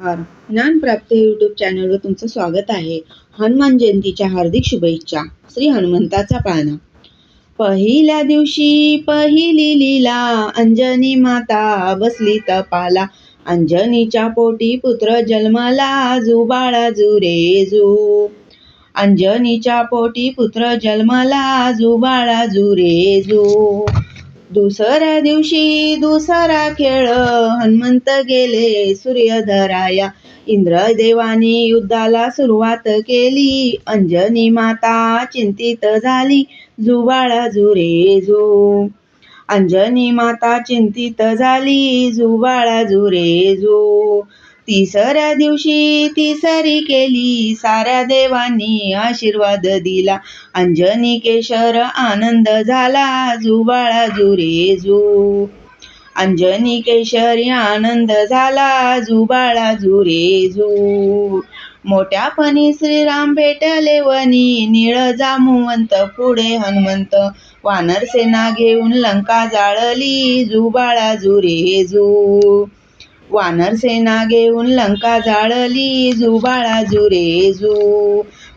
नमस्कार. ज्ञानप्राप्ती यूट्यूब चॅनलवर तुमचं स्वागत आहे. हनुमान जयंतीच्या हार्दिक शुभेच्छा. श्री हनुमंताचा पाळणा पहिल्या दिवशी पहिली लीला अंजनी माता बसली तपाला. अंजनीच्या पोटी पुत्र जन्मला जुबाळा जुरे जू. अंजनीच्या पोटी पुत्र जन्मला जुबाळा जुरे जू. दुसऱ्या दिवशी दुसरा खेळ. हनुमंत गेले सूर्यधराया. इंद्रदेवानी युद्धाला सुरुवात केली. अंजनी माता चिंतित झाली. जुबाळा जुरे जू. अंजनी माता चिंतित झाली. जुबाळा जुरे जू. तिसऱ्या दिवशी तिसरी केली. साऱ्या देवांनी आशीर्वाद दिला. अंजनी केशर आनंद झाला. जुबाळा जुरे जू. अंजनी केशरी आनंद झाला. जुबाळा जुरे जू. मोठ्यापणी श्रीराम भेटले वनी निळ जामुवंत पुढे हनुमंत. वानर सेना घेऊन लंका जाळली. जुबाळा जुरे जू. वानर सेना घेऊन लंका जाळली जुबाळा जुरे जू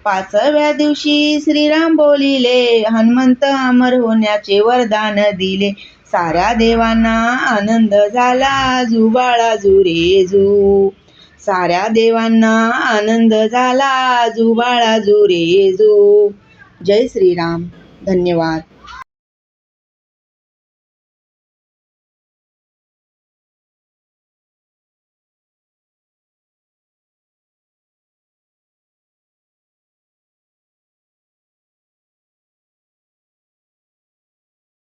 पाचव्या दिवशी श्रीराम बोलिले हनुमंत अमर होण्याचे वरदान दिले. साऱ्या देवांना आनंद झाला जुबाळा जुरे जू साऱ्या देवांना आनंद झाला जुबाळा जुरे जू. जय श्रीराम. धन्यवाद.